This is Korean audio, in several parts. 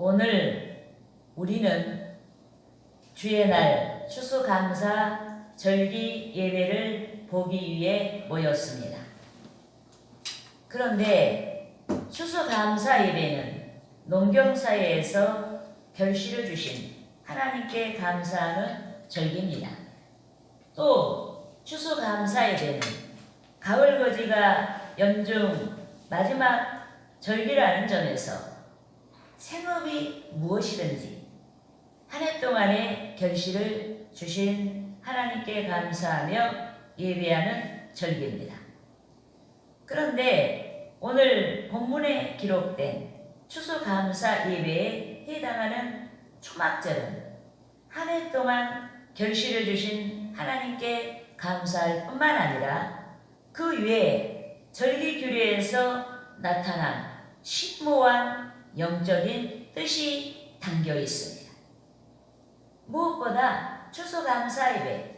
오늘 우리는 주의 날 추수감사 절기 예배를 보기 위해 모였습니다. 그런데 추수감사 예배는 농경사회에서 결실을 주신 하나님께 감사하는 절기입니다. 또 추수감사 예배는 가을거지가 연중 마지막 절기라는 점에서 생업이 무엇이든지 한 해 동안의 결실을 주신 하나님께 감사하며 예배하는 절기입니다. 그런데 오늘 본문에 기록된 추수감사 예배에 해당하는 초막절은 한 해 동안 결실을 주신 하나님께 감사할 뿐만 아니라 그 외에 절기 규례에서 나타난 심오한 영적인 뜻이 담겨 있습니다. 무엇보다 추수감사 예배,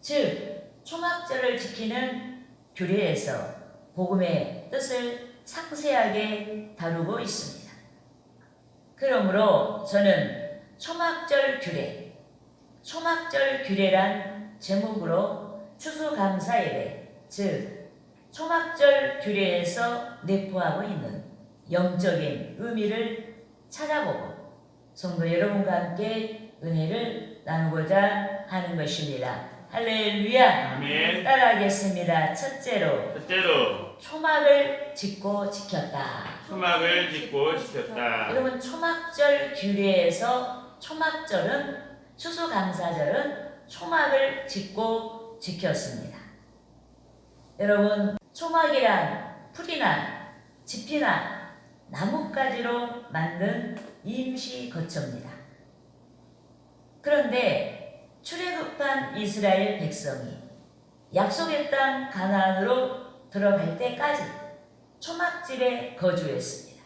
즉 초막절을 지키는 규례에서 복음의 뜻을 상세하게 다루고 있습니다. 그러므로 저는 초막절 규례, 초막절 규례란 제목으로 추수감사 예배, 즉 초막절 규례에서 내포하고 있는 영적인 의미를 찾아보고 성도 여러분과 함께 은혜를 나누고자 하는 것입니다. 할렐루야! 아멘. 따라하겠습니다. 첫째로 첫째로 초막을 짓고 지켰다. 초막을 짓고 지켰다. 여러분 초막절 규례에서 초막절은 추수감사절은 초막을 짓고 지켰습니다. 여러분 초막이란 풀이나 짚이나 나뭇가지로 만든 임시 거처입니다. 그런데 출애굽한 이스라엘 백성이 약속의 땅 가나안으로 들어갈 때까지 초막집에 거주했습니다.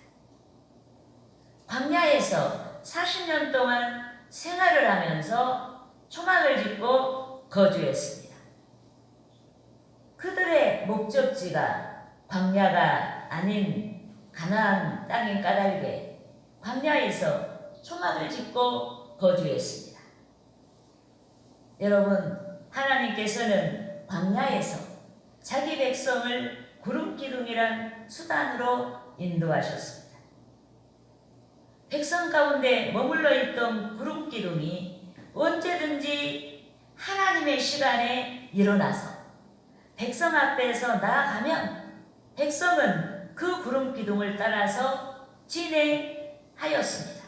광야에서 40년 동안 생활을 하면서 초막을 짓고 거주했습니다. 그들의 목적지가 광야가 아닌 가나안 땅인 까닭에 광야에서 초막을 짓고 거주했습니다. 여러분, 하나님께서는 광야에서 자기 백성을 구름 기둥이란 수단으로 인도하셨습니다. 백성 가운데 머물러 있던 구름 기둥이 언제든지 하나님의 시간에 일어나서 백성 앞에서 나아가면 백성은 그 구름 기둥을 따라서 진행하였습니다.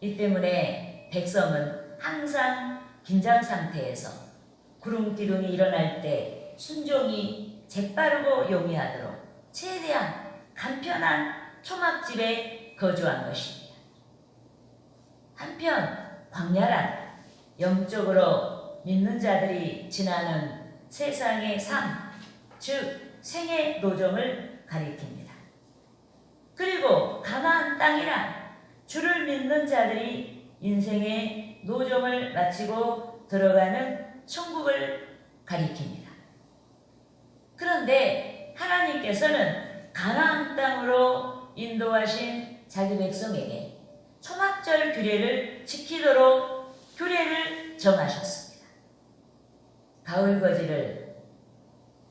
이 때문에 백성은 항상 긴장 상태에서 구름 기둥이 일어날 때 순종이 재빠르고 용이하도록 최대한 간편한 초막집에 거주한 것입니다. 한편 광야란 영적으로 믿는 자들이 지나는 세상의 삶, 즉 생의 노정을 가리킵니다. 그리고 가나안 땅이란 주를 믿는 자들이 인생의 노정을 마치고 들어가는 천국을 가리킵니다. 그런데 하나님께서는 가나안 땅으로 인도하신 자기 백성에게 초막절 규례를 지키도록 규례를 정하셨습니다. 가을 거지를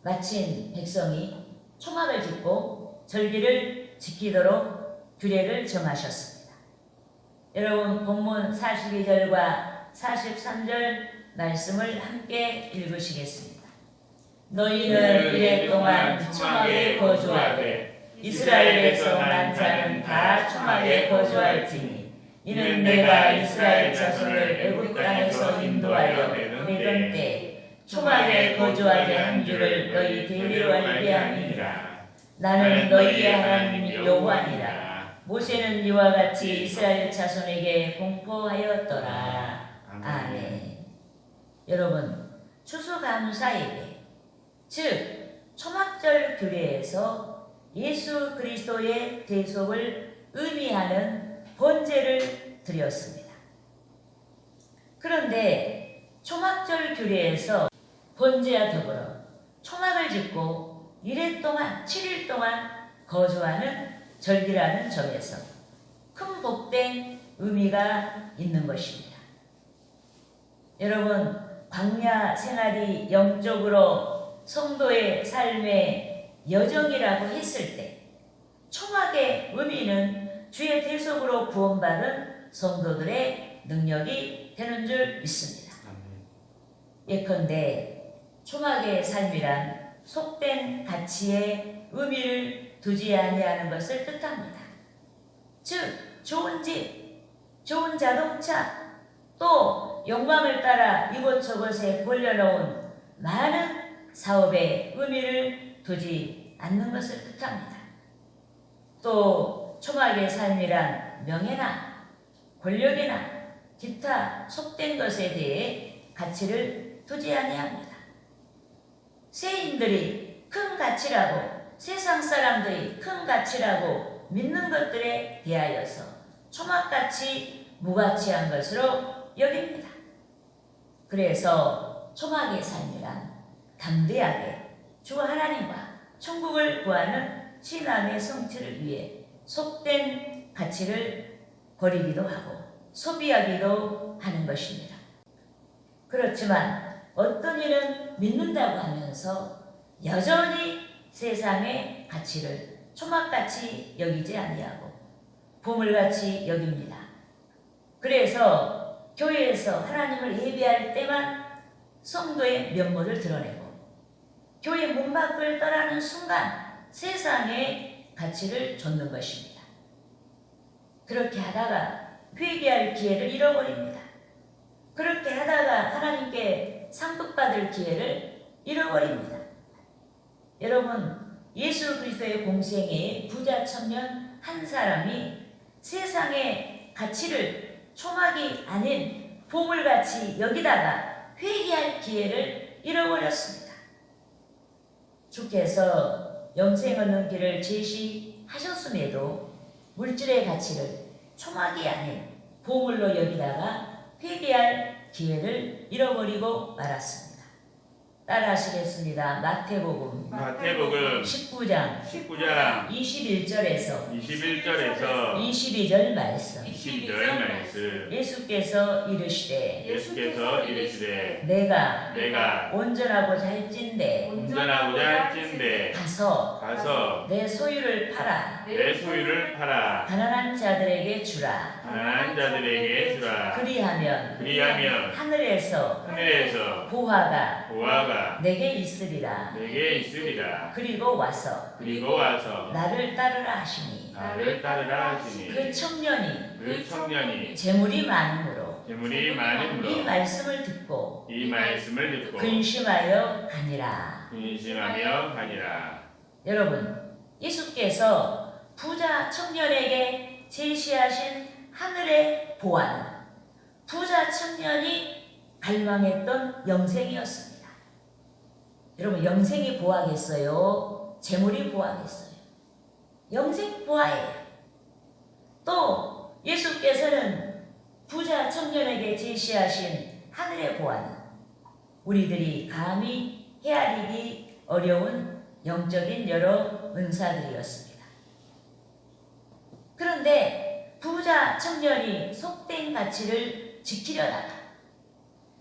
마친 백성이 초막을 짓고 절기를 지키도록 규례를 정하셨습니다. 여러분 본문 42절과 43절 말씀을 함께 읽으시겠습니다. 너희는 이래 동안 초막에 거주하되 이스라엘에서 난 자는 다 초막에 거주할지니 이는 내가 이스라엘 자손을 애굽 땅에서 인도하여 내던 때 초막에 거주하게 한 줄을 너희 대리로 알게 함이니라. 나는 너희의 하나님 여호와니라. 모세는 이와 같이 이스라엘 자손에게 공포하였더라. 아멘. 여러분 추수감사 예배 즉 초막절 규례에서 예수 그리스도의 대속을 의미하는 번제를 드렸습니다. 그런데 초막절 규례에서 번제와 더불어 초막을 짓고 이래 동안 7일 동안 거주하는 절기라는 점에서 큰 복된 의미가 있는 것입니다. 여러분, 광야 생활이 영적으로 성도의 삶의 여정이라고 했을 때, 초막의 의미는 주의 대속으로 구원받은 성도들의 능력이 되는 줄 믿습니다. 예컨대 초막의 삶이란 속된 가치의 의미를 두지 아니하는 것을 뜻합니다. 즉 좋은 집, 좋은 자동차, 또 영광을 따라 이곳저곳에 벌려놓은 많은 사업의 의미를 두지 않는 것을 뜻합니다. 또 초막의 삶이란 명예나 권력이나 기타 속된 것에 대해 가치를 두지 아니합니다. 세인들이 큰 가치라고 세상 사람들이 큰 가치라고 믿는 것들에 대하여서 초막같이 무가치한 것으로 여깁니다. 그래서 초막의 삶이란 담대하게 주 하나님과 천국을 구하는 신앙의 성취를 위해 속된 가치를 버리기도 하고 소비하기도 하는 것입니다. 그렇지만 어떤 이는 믿는다고 하면서 여전히 세상의 가치를 초막같이 여기지 아니하고 보물같이 여깁니다. 그래서 교회에서 하나님을 예배할 때만 성도의 면모를 드러내고 교회 문 밖을 떠나는 순간 세상의 가치를 좇는 것입니다. 그렇게 하다가 회개할 기회를 잃어버립니다. 그렇게 하다가 하나님께 상급받을 기회를 잃어버립니다. 여러분, 예수 그리스도의 공생에 부자 청년 한 사람이 세상의 가치를 초막이 아닌 보물같이 여기다가 회개할 기회를 잃어버렸습니다. 주께서 영생 얻는 길을 제시하셨음에도 물질의 가치를 초막이 아닌 보물로 여기다가 회개할 기회를 잃어버리고 말았습니다. 따라 하시겠습니다. 마태복음 마태복음 19장. 19장 21절에서 21절에서 22절 말씀. 22절 말씀. 예수께서 이르시되 예수께서 이르시되 내가 내가 온전하고자 할진대. 운전하고자 할진대. 가서 가서 내 소유를 팔아. 내 소유를 팔아. 가난한 자들에게 주라. 가난한 자들에게 주라. 그리하면 그리하면 하늘에서 하늘에서 보화가 보아가 내게 있으리라. 내게 있으리라 그리고 와서 그리고 와서 나를 따르라 하시니 나를 따르라 하시니 그 청년이 그 청년이 재물이 많으므로 재물이 이 많으므로 말씀을 듣고 이 말씀을 듣고 근심하여 가니라. 근심하며 가니라. 여러분 예수께서 부자 청년에게 제시하신 하늘의 보안 부자 청년이 갈망했던 영생이었습니다. 여러분 영생이 보하겠어요? 재물이 보하겠어요? 영생 보아예요. 또 예수께서는 부자 청년에게 제시하신 하늘의 보아는 우리들이 감히 헤아리기 어려운 영적인 여러 은사들이었습니다. 그런데 부자 청년이 속된 가치를 지키려다가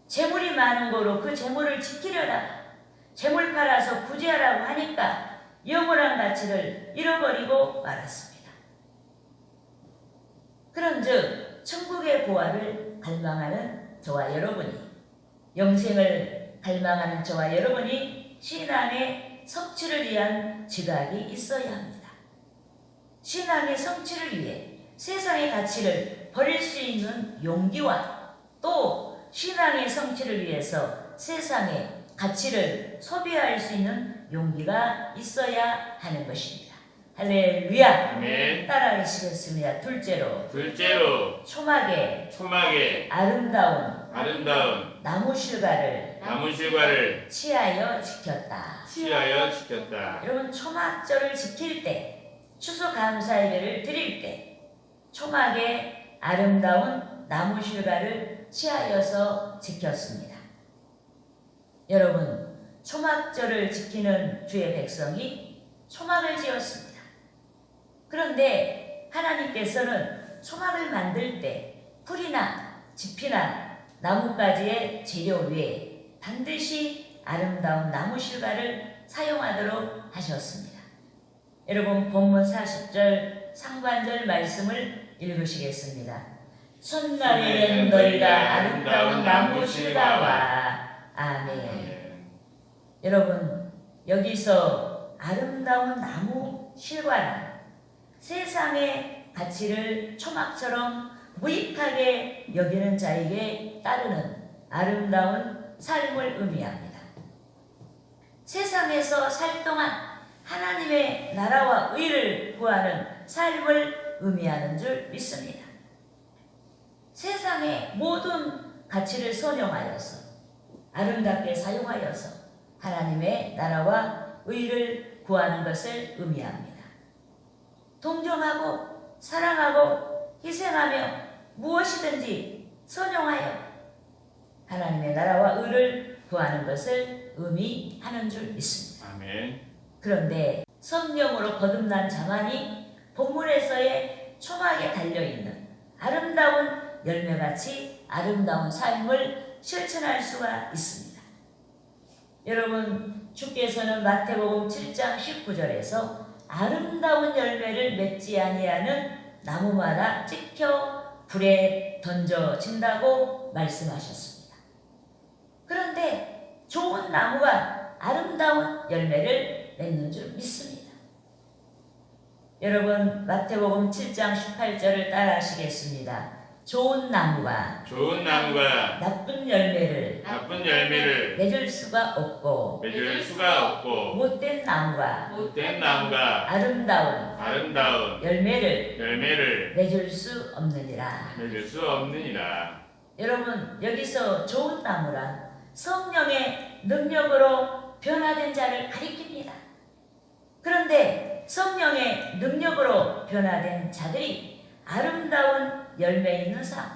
재물이 많은 거로 그 재물을 지키려다가 재물 팔아서 구제하라고 하니까 영원한 가치를 잃어버리고 말았습니다. 그런즉 천국의 보화를 갈망하는 저와 여러분이 영생을 갈망하는 저와 여러분이 신앙의 성취를 위한 지각이 있어야 합니다. 신앙의 성취를 위해 세상의 가치를 버릴 수 있는 용기와 또 신앙의 성취를 위해서 세상의 가치를 소비할 수 있는 용기가 있어야 하는 것입니다. 할렐루야! 아멘 따라하시겠습니다. 둘째로 둘째로 초막에 초막에 아름다운 아름다운 나무 실과를 나무 실과를 치하여 지켰다. 취하여 지켰다 여러분 초막절을 지킬 때 추수 감사예배를 드릴 때 초막에 아름다운 나무 실과를 치하여서 지켰습니다. 여러분 초막절을 지키는 주의 백성이 초막을 지었습니다. 그런데 하나님께서는 초막을 만들 때 풀이나 짚이나 나뭇가지의 재료 외에 반드시 아름다운 나무 실과를 사용하도록 하셨습니다. 여러분 본문 40절 상반절 말씀을 읽으시겠습니다. 첫날에는 너희가 아름다운 나무 실과와 아멘. 여러분 여기서 아름다운 나무 실과란 세상의 가치를 초막처럼 무익하게 여기는 자에게 따르는 아름다운 삶을 의미합니다. 세상에서 살 동안 하나님의 나라와 의를 구하는 삶을 의미하는 줄 믿습니다. 세상의 모든 가치를 선용하여서 아름답게 사용하여서 하나님의 나라와 의를 구하는 것을 의미합니다. 동정하고 사랑하고 희생하며 무엇이든지 선용하여 하나님의 나라와 의를 구하는 것을 의미하는 줄 믿습니다. 아멘. 그런데 성령으로 거듭난 자만이 본문에서의 초막에 달려있는 아름다운 열매같이 아름다운 삶을 실천할 수가 있습니다. 여러분, 주께서는 마태복음 7장 19절에서 아름다운 열매를 맺지 아니하는 나무마다 찍혀 불에 던져진다고 말씀하셨습니다. 그런데 좋은 나무가 아름다운 열매를 맺는 줄 믿습니다. 여러분, 마태복음 7장 18절을 따라 하시겠습니다. 좋은 나무가 좋은 나무가 나쁜 열매를 나쁜 열매를 맺을 수가 없고 맺을 수가 없고 못된 나무가 못된 나무가 아름다운 아름다운 열매를 열매를 맺을 수 없느니라. 맺을 수 없느니라. 여러분 여기서 좋은 나무란 성령의 능력으로 변화된 자를 가리킵니다. 그런데 성령의 능력으로 변화된 자들이 아름다운 열매 있는 삶,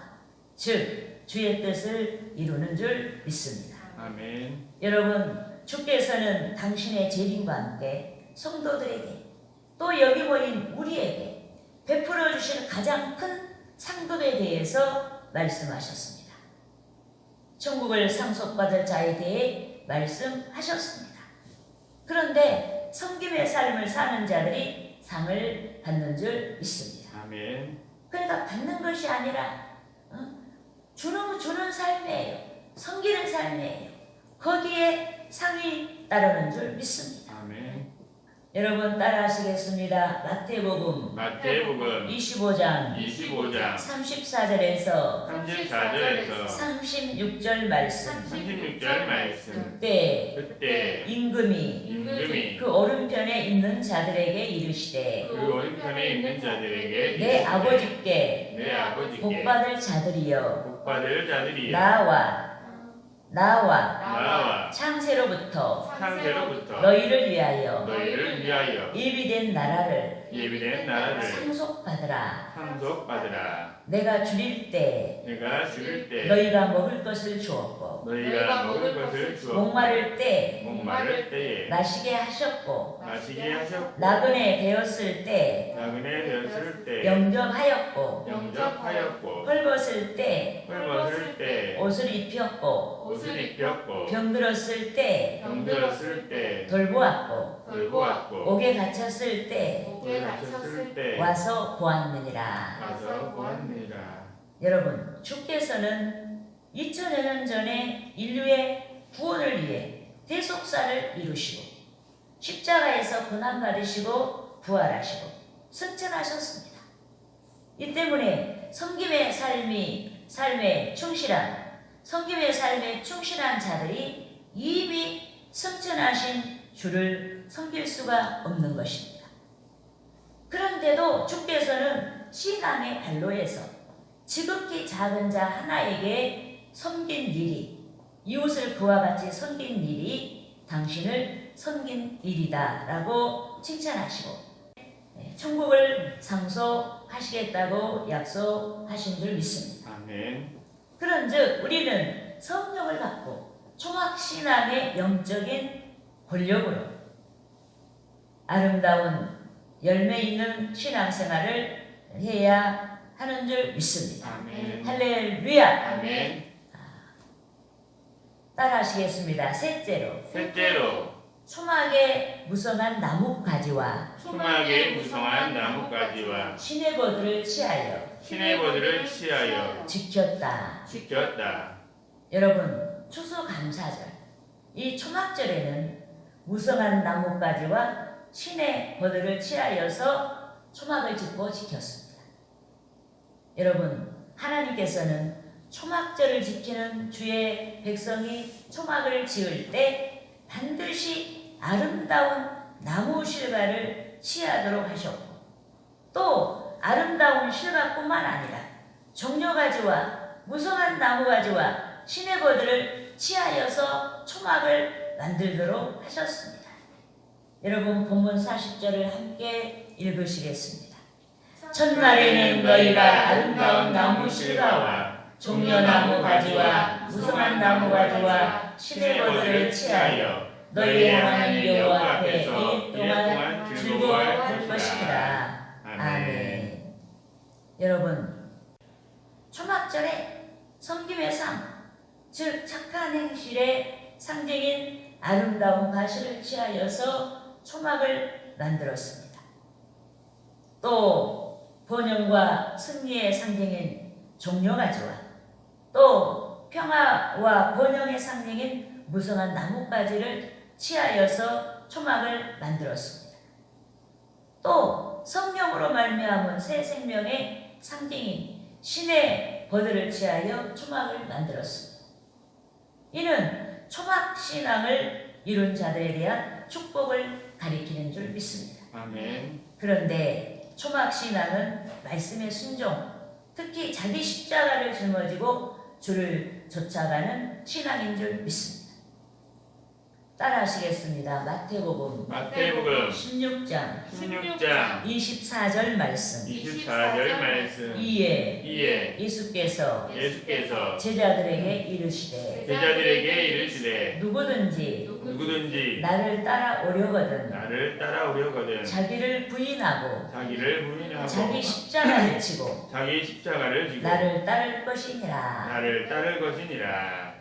즉 주의 뜻을 이루는 줄 믿습니다. 아멘. 여러분, 주께서는 당신의 재림과 함께 성도들에게 또 여기 모인 우리에게 베풀어 주실 가장 큰 상급에 대해서 말씀하셨습니다. 천국을 상속받을 자에 대해 말씀하셨습니다. 그런데 성김의 삶을 사는 자들이 상을 받는 줄 믿습니다. 아멘. 그러니까 받는 것이 아니라 어? 주는 주는 삶이에요. 섬기는 삶이에요. 거기에 상이 따르는 줄 믿습니다. 여러분 따라하시겠습니다. 마태복음 마태복음 25장 25장 34절에서 34절에서 36절 말씀 36절 말씀. 그때 그때 임금이 임금이 그 오른편에 있는 자들에게 이르시되 그 오른편에 있는 자들에게 내 아버지께 내 아버지께 복 받을 자들이여 복 받을 자들이 나와 나와 나와 창세로부터 창세로부터 너희를 위하여 너희를 위하여 예비된 나라를 예비된 나라를 상속받으라. 상속받으라. 내가 줄일 때 내가 죽을 때 너희가 먹을 것을 주었고 너희가 먹을 것을 주었고 목마를 때 목마를 때에 마시게 하셨고 마시게 하셨고 나그네 되었을 때 나그네 되었을 때 영접하였고 영접하였고 헐벗을 때 헐벗을 때 옷을 입혔고 옷을 입혔고 병들었을 때 병들었을 때 돌보았고 돌보았고 옥에 갇혔을 때 옥에 갇혔을 때 와서 보았느니라. 와서 보았느니라. 여러분, 주께서는 2000여 년 전에 인류의 구원을 위해 대속사를 이루시고 십자가에서 고난 받으시고 부활하시고 승천하셨습니다. 이 때문에 성김의 삶이 삶에 충실한 성김의 삶에 충실한 자들이 이미 승천하신 주를 섬길 수가 없는 것입니다. 그런데도 주께서는 신앙의 발로에서 지극히 작은 자 하나에게 섬긴 일이 이웃을 그와 같이 섬긴 일이 당신을 섬긴 일이다 라고 칭찬하시고 네, 천국을 상속하시겠다고 약속하신 줄 믿습니다. 아멘. 그런즉 우리는 성령을 받고 총학 신앙의 영적인 권력으로 아름다운 열매 있는 신앙생활을 해야 하는 줄 믿습니다. 아멘. 할렐루야. 아멘. 따라하시겠습니다. 셋째로 셋째로 초막에 무성한 나뭇가지와 수막에 무성한 나뭇가지와 시내버들을 치하여 시내버들을 취하여 지켰다. 지켰다. 여러분 추수감사절 이 초막절에는 무성한 나뭇가지와 신의 버들을 취하여서 초막을 짓고 지켰습니다. 여러분 하나님께서는 초막절을 지키는 주의 백성이 초막을 지을 때 반드시 아름다운 나무 실과를 취하도록 하셨고 또 아름다운 실과뿐만 아니라 종려가지와 무성한 나무가지와 시내버들을 취하여서 초막을 만들도록 하셨습니다. 여러분 본문 40절을 함께 읽으시겠습니다. 첫날에는 너희가 아름다운 나무 실과와 종려나무 가지와 무성한 나무 가지와 시내버들을 취하여 너희 하나님 여호와 앞에 일 동안 즐거워할 것이니라. 아멘. 여러분, 초막절에 섬김의 삶, 즉 착한 행실의 상징인 아름다운 가시를 취하여서 초막을 만들었습니다. 또 번영과 승리의 상징인 종려가지와 또 평화와 번영의 상징인 무성한 나뭇가지를 취하여서 초막을 만들었습니다. 또 성령으로 말미암은 새 생명의 상징인 신의 버들을 취하여 초막을 만들었습니다. 이는 초막 신앙을 이룬 자들에 대한 축복을 가리키는 줄 믿습니다. 아멘. 그런데 초막 신앙은 말씀의 순종, 특히 자기 십자가를 짊어지고 주를 쫓아가는 신앙인 줄 믿습니다. 따라 하시겠습니다. 마태복음 마태복음 16장 16장 24절 말씀. 24절 말씀 이에 이에 예수께서 예수께서 제자들에게 이르시되 제자들에게 이르시되 누구든지 누구든지 나를 따라오려거든 나를 따라오려거든 자기를 부인하고 자기를 부인하고 자기 십자가를 지고 자기 십자가를 지고 나를 따를 것이니라. 나를 따를 것이니라.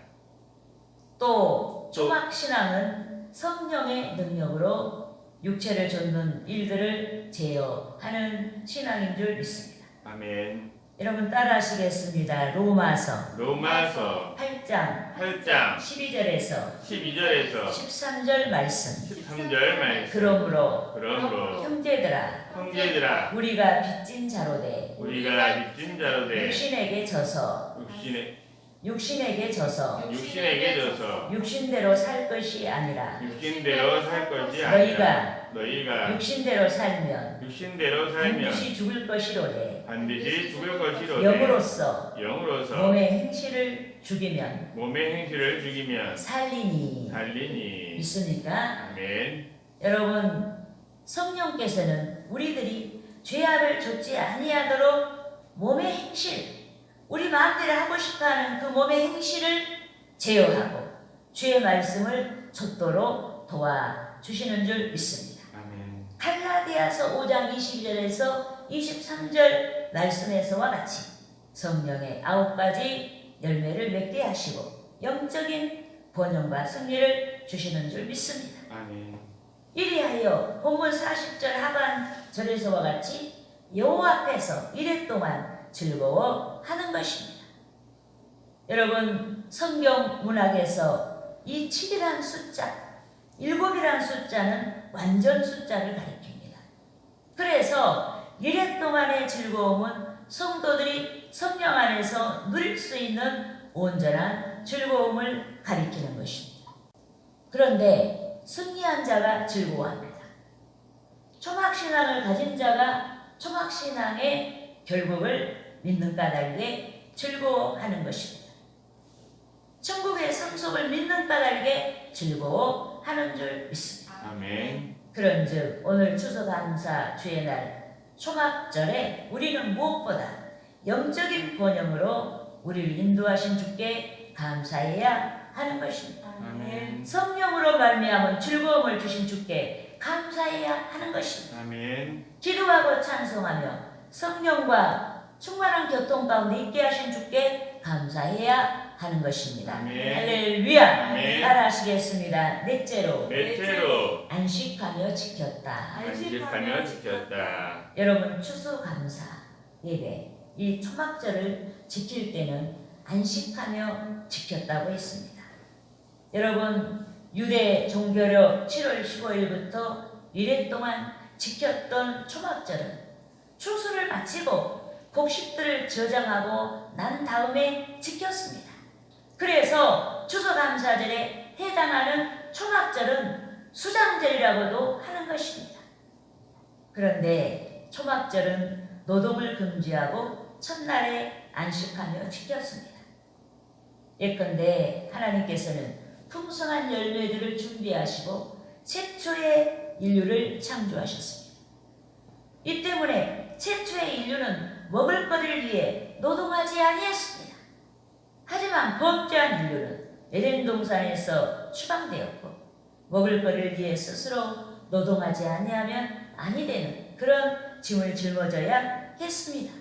또 초막 신앙은 성령의 능력으로 육체를 좇는 일들을 제어하는 신앙인 줄 믿습니다. 아멘. 여러분 따라하시겠습니다. 로마서 로마서 8장 8장 12절에서 12절에서 13절 말씀. 13절 말씀. 그러므로 그러므로 형제들아 형제들아 우리가 빚진 자로되 우리가 빚진 자로되 육신에게 져서 육신에 육신에게 져서 육신에게 져서 육신대로 살 것이 아니라 육신대로 살 것이 아니라 너희가 너희가 육신대로 살면 육신대로 살면 반드시 죽을 것이로되 반드시 죽을 것이로되 영으로서 영으로서 몸의 행실을 죽이면 몸의 행실을 죽이면 살리니. 살리니. 믿습니까? 아멘. 여러분 성령께서는 우리들이 죄악을 좇지 아니하도록 몸의 행실 우리 마음대로 하고 싶어하는 그 몸의 행실을 제어하고 주의 말씀을 좇도록 도와주시는 줄 믿습니다. 아멘 갈라디아서 5장 22절에서 23절 말씀에서와 같이 성령의 아홉 가지 열매를 맺게 하시고 영적인 번영과 승리를 주시는 줄 믿습니다. 아멘 이리하여 본문 40절 하반절에서와 같이 여호와 앞에서 이래 동안 즐거워 하는 것입니다. 여러분 성경 문학에서 이 7이란 숫자, 7이란 숫자는 완전 숫자를 가리킵니다. 그래서 이래 동안의 즐거움은 성도들이 성령 안에서 누릴 수 있는 온전한 즐거움을 가리키는 것입니다. 그런데 승리한 자가 즐거워합니다. 초막신앙을 가진 자가 초막신앙의 결국을 믿는 까닭에 즐거워하는 것입니다. 천국의 상속을 믿는 까닭에 즐거워하는 줄 믿습니다. 아멘 그런즉 오늘 추수감사 주의 날 초막절에 우리는 무엇보다 영적인 번영으로 우리를 인도하신 주께 감사해야 하는 것입니다. 아멘 성령으로 말미암은 즐거움을 주신 주께 감사해야 하는 것입니다. 아멘 기도하고 찬송하며 성령과 충만한 교통 가운데 있게 하신 주께 감사해야 하는 것입니다. 아멘. 할렐루야. 아멘. 따라하시겠습니다. 넷째로 넷째로 안식하며 지켰다. 안식하며 지켰다. 여러분 추수 감사 예배 이 초막절을 지킬 때는 안식하며 지켰다고 했습니다. 여러분 유대 종교력 7월 15일부터 이래 동안 지켰던 초막절은 추수를 마치고 곡식들을 저장하고 난 다음에 지켰습니다. 그래서 추수감사절에 해당하는 초막절은 수장절이라고도 하는 것입니다. 그런데 초막절은 노동을 금지하고 첫날에 안식하며 지켰습니다. 예컨대 하나님께서는 풍성한 열매들을 준비하시고 최초의 인류를 창조하셨습니다. 이 때문에 최초의 인류는 먹을 것을 위해 노동하지 아니했습니다. 하지만 범죄한 인류는 에덴 동산에서 추방되었고 먹을 것을 위해 스스로 노동하지 아니하면 아니 되는 그런 짐을 짊어져야 했습니다.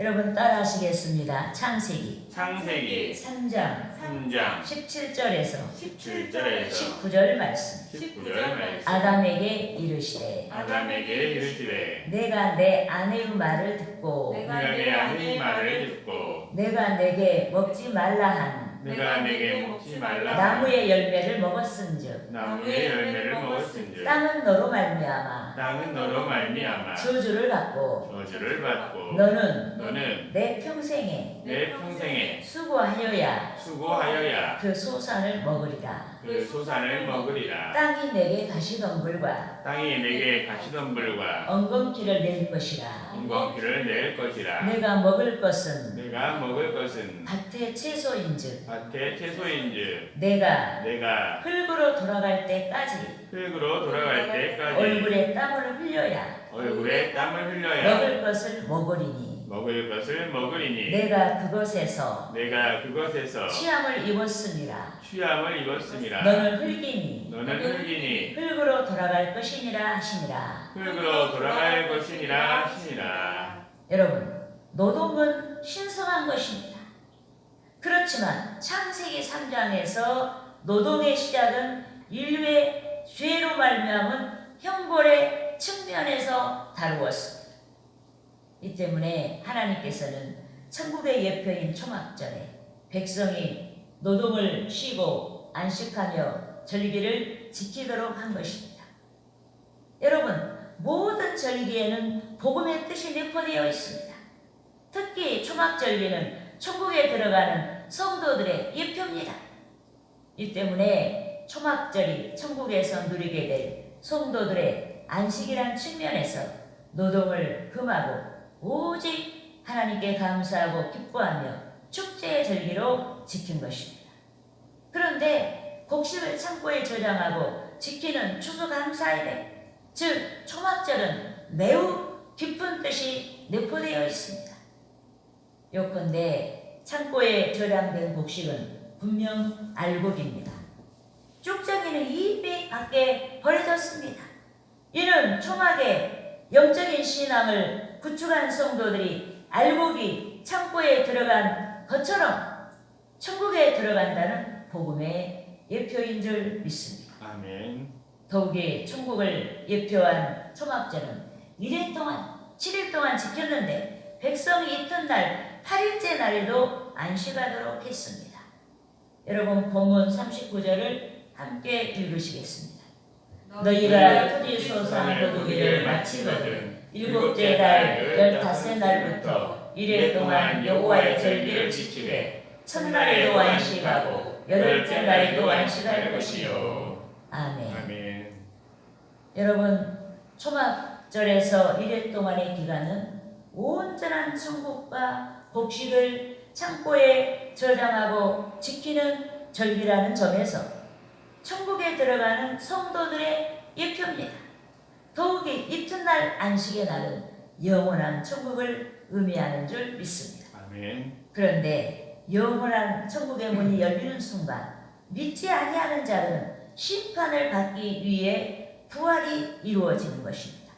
여러분 따라하시겠습니다. 창세기 창세기 3장 3장 17절에서 17절에서 19절 말씀. 19절 말씀. 아담에게 이르시되 아담에게 이르시되 내가 내 아내의 말을 듣고 내가 내 아내의 말을 듣고 내가 내게 먹지 말라 한 내가 내게 먹지 말라 나무의 열매를 먹었은즉 나무의 열매를 먹었은즉 땅은 너로 말미암아 땅은 너로 말미암아 저주를 받고 저주를 받고 너는 너는 내 평생에 내 평생에 수고하여야 수고하여야 그 소산을 먹으리라. 그 소산을 먹으리라. 땅이 내게 가시덤불과 땅이 내게 가시덤불과 엉겅퀴를 낼 것이라. 엉겅퀴를 낼 것이라. 내가 먹을 것은 내가 먹을 것은 밭의 채소인즉 밭의 채소인즉 내가 내가 흙으로 돌아갈 때까지 흙으로 돌아갈 때까지 얼굴에 땀을 흘려야 얼굴에 땀을 흘려야 먹을 것을 먹으리니. 먹을 것을 먹으리니. 내가 그것에서 내가 그것에서 취함을 입었음이라 취함을 입었음이라 너는 흙이니 너는 흙이니 흙으로 돌아갈 것이니라 하시니라. 흙으로 돌아갈 것이니라 하시니라. 여러분 노동은 신성한 것입니다. 그렇지만 창세기 3장에서 노동의 시작은 인류의 죄로 말미암은 형벌의 측면에서 다루었습니다 이 때문에 하나님께서는 천국의 예표인 초막절에 백성이 노동을 쉬고 안식하며 절기를 지키도록 한 것입니다. 여러분, 모든 절기에는 복음의 뜻이 내포되어 있습니다. 특히 초막절기는 천국에 들어가는 성도들의 예표입니다. 이 때문에 초막절이 천국에서 누리게 될 성도들의 안식이란 측면에서 노동을 금하고 오직 하나님께 감사하고 기뻐하며 축제의 절기로 지킨 것입니다. 그런데 곡식을 창고에 저장하고 지키는 추수감사일에 즉 초막절은 매우 깊은 뜻이 내포되어 있습니다. 요컨대 창고에 저장된 곡식은 분명 알곡입니다. 쭉정이는 이미 밖에 버려졌습니다. 이는 초막의 영적인 신앙을 구축한 성도들이 알곡이 창고에 들어간 것처럼 천국에 들어간다는 복음의 예표인 줄 믿습니다. 아멘 더욱이 천국을 예표한 초막절은 1일 동안 7일 동안 지켰는데 백성이 이튿날 8일째 날에도 안식하도록 했습니다. 여러분 본문 39절을 함께 읽으시겠습니다. 너희가 토지 소산 거두기를 마치거든 일곱째 달 열다섯 날부터 일일 동안 여호와의 절기를 지키되 첫날에도 안식하고 여덟째 날에도 안식할 것이요. 아멘. 아멘 여러분 초막절에서 1일 동안의 기간은 온전한 천국과 곡식을 창고에 저장하고 지키는 절기라는 점에서 천국에 들어가는 성도들의 예표입니다. 더욱이 이튿날 안식의 날은 영원한 천국을 의미하는 줄 믿습니다. 아멘 그런데 영원한 천국의 문이 열리는 순간 믿지 아니하는 자는 심판을 받기 위해 부활이 이루어지는 것입니다.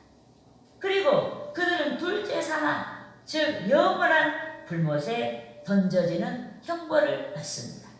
그리고 그들은 둘째 사망, 즉 영원한 불못에 던져지는 형벌을 받습니다.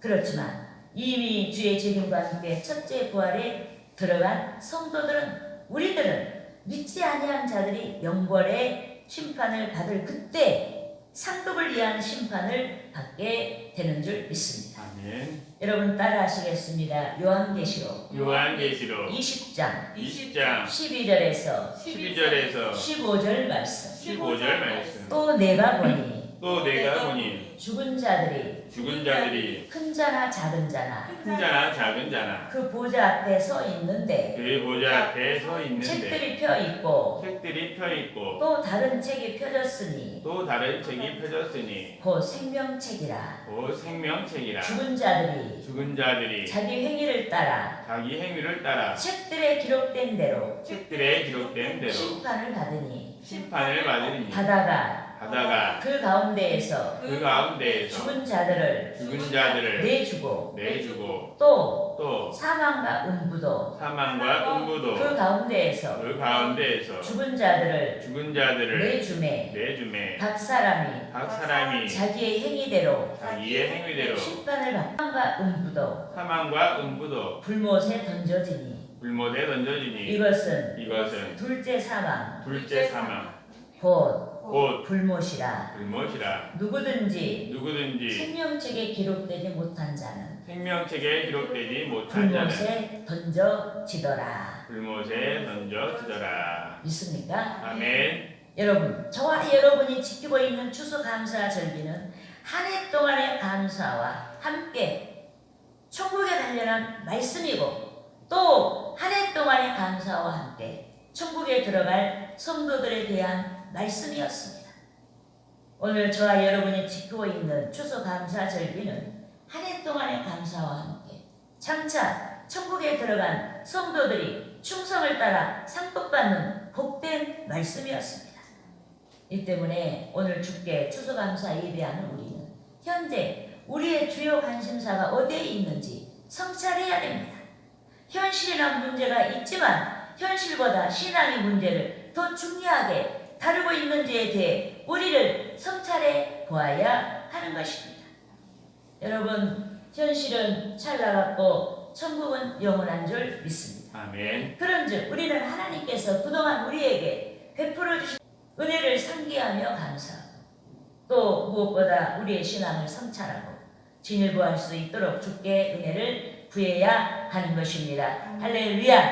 그렇지만 이미 주의 재림과 함께 첫째 부활에 들어간 성도들은 우리들은 믿지 아니한 자들이 영벌의 심판을 받을 그때 상급을 위한 심판을 받게 되는 줄 믿습니다. 아멘. 여러분 따라하시겠습니다. 요한계시록 요한계시록 20장 20장 12절에서 12절에서 15절 말씀 15절 말씀. 또 내가 보니 또 내가 보니. 죽은 자들이 죽은 자들이 큰 자나 작은 자나 큰 자나 작은 자나 그 보좌 앞에 서 있는데 그 보좌 앞에 서 있는데 책들이 펴 있고 책들이 펴 있고 또 다른 책이 펴졌으니 또 다른 책이 펴졌으니 곧 생명책이라. 곧 생명책이라. 죽은 자들이 죽은 자들이 자기 행위를 따라 자기 행위를 따라 책들에 기록된 대로 책들에 기록된 대로 심판을 받으니 심판을 받으리니 바다가 바다가 그 가운데에서 그 가운데에서 죽은 자들을 죽은 자들을 내주고 내주고 또 또 사망과 음부도 사망과 음부도 그 가운데에서 그 가운데에서 죽은 자들을 죽은 자들을 내주매 내주매 각 사람이 각 사람이 자기의 행위대로 자기의 행위대로 심판을 받 사망과 음부도 사망과 음부도 불못에 던져지니 불못에 던져지니 이것은 이것은 둘째 사망 둘째 사망. 곧 곧 불못이라. 불못이라. 누구든지 누구든지 생명책에 기록되지 못한 자는 생명책에 기록되지 못한 자는 불못에 던져지더라. 불못에 던져지더라. 믿습니까? 아멘. 여러분 저와 여러분이 지키고 있는 추수감사 절기는 한 해 동안의 감사와 함께 천국에 관련한 말씀이고 또 한 해 동안의 감사와 함께 천국에 들어갈 성도들에 대한 말씀이었습니다. 오늘 저와 여러분이 지키고 있는 추수 감사 절기는 한 해 동안의 감사와 함께 장차 천국에 들어간 성도들이 충성을 따라 상급받는 복된 말씀이었습니다. 이 때문에 오늘 주께 추수 감사 예배하는 우리는 현재 우리의 주요 관심사가 어디에 있는지 성찰해야 됩니다. 현실이란 문제가 있지만 현실보다 신앙의 문제를 더 중요하게 다루고 있는지에 대해 우리를 성찰해 보아야 하는 것입니다. 여러분, 현실은 찰나같고 천국은 영원한 줄 믿습니다. 아멘 그런즉 우리는 하나님께서 그동안 우리에게 베풀어 주신 은혜를 상기하며 감사하고 또 무엇보다 우리의 신앙을 성찰하고 진일보할 수 있도록 주께 은혜를 구해야 하는 것입니다. 할렐루야.